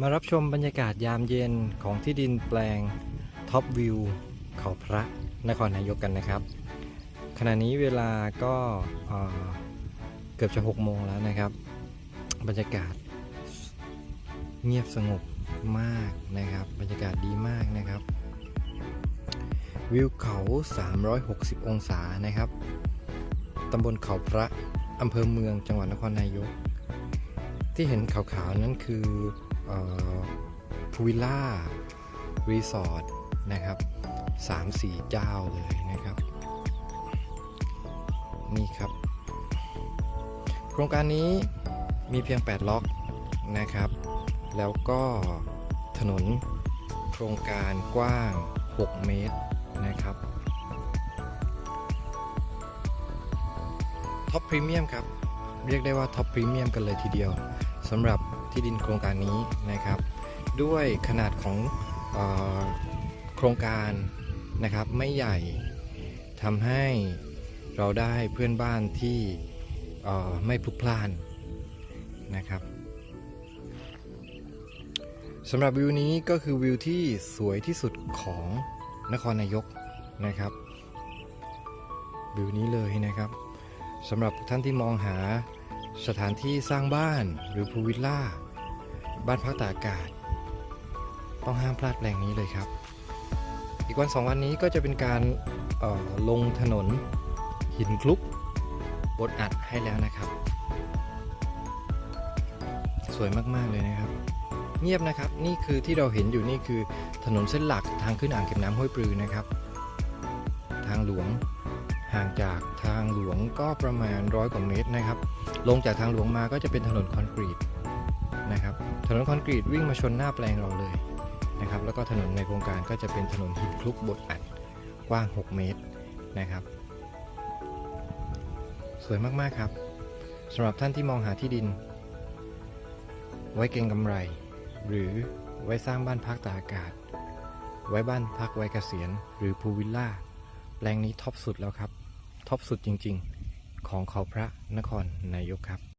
มารับชมบรรยากาศยามเย็นของที่ดินแปลงท็อปวิวเขาพระนครนายกกันนะครับ ขณะนี้เวลาก็เเกือบจะ6โมงแล้วนะครับ บรรยากาศเงียบสงบมากนะครับ บรรยากาศดีมากนะครับ วิวเขา 360 องศานะครับตำบลเขาพระอำเภอเมืองจังหวัดนครนายก ที่เห็นขาวๆนั้นคือ พูวิลล่า รีสอร์ทนะครับสามสี่เจ้าเลยนะครับ นี่ครับ โครงการนี้มีเพียง 8 ล็อกนะครับ แล้วก็ถนนโครงการกว้าง 6 เมตรนะครับท็อปพรีเมียมครับ เรียกได้ว่าท็อปพรีเมียมกันเลยทีเดียว สำหรับที่ดินโครงการนี้นะครับ ด้วยขนาดของออโครงการนะครับไม่ใหญ่ทำให้เราได้เพื่อนบ้านที่ไม่พลุกพล่านนะครับสำหรับวิวนี้ก็คือวิวที่สวยที่สุดของนครนายกนะครับ วิวนี้เลยนะครับสำหรับท่านที่มองหา สถานที่สร้างบ้านหรือพูวิลล่า บ้านพักตากอากาศ ต้องห้ามพลาดแปลงนี้เลยครับ อีกวันสองวันนี้ก็จะเป็นการออลงถนนหินคลุกบดอัดให้แล้วนะครับ สวยมาก ๆ เลยนะครับ เงียบนะครับนี่คือที่เราเห็นอยู่นี่คือถนนเส้นหลักทางขึ้นอ่างเก็บน้ำห้วยปลือนะครับ ทางหลวง ห่างจากทางหลวงก็ประมาณร้อยกว่าเมตรนะครับ ลงจากทางหลวงมาก็จะเป็นถนนคอนกรีตนะครับ ถนนคอนกรีตวิ่งมาชนหน้าแปลงเราเลยนะครับ แล้วก็ถนนในโครงการก็จะเป็นถนนหินคลุกบดอัดกว้าง 6 เมตรนะครับ สวยมากๆครับสำหรับท่านที่มองหาที่ดิน ไว้เก็งกำไร หรือไว้สร้างบ้านพักตากอากาศ ไว้บ้านพักไว้เกษียณ หรือพูวิลล่า แปลงนี้ท็อปสุดแล้วครับ ท็อปสุดจริง ๆ ของเขาพระนครนายกครับ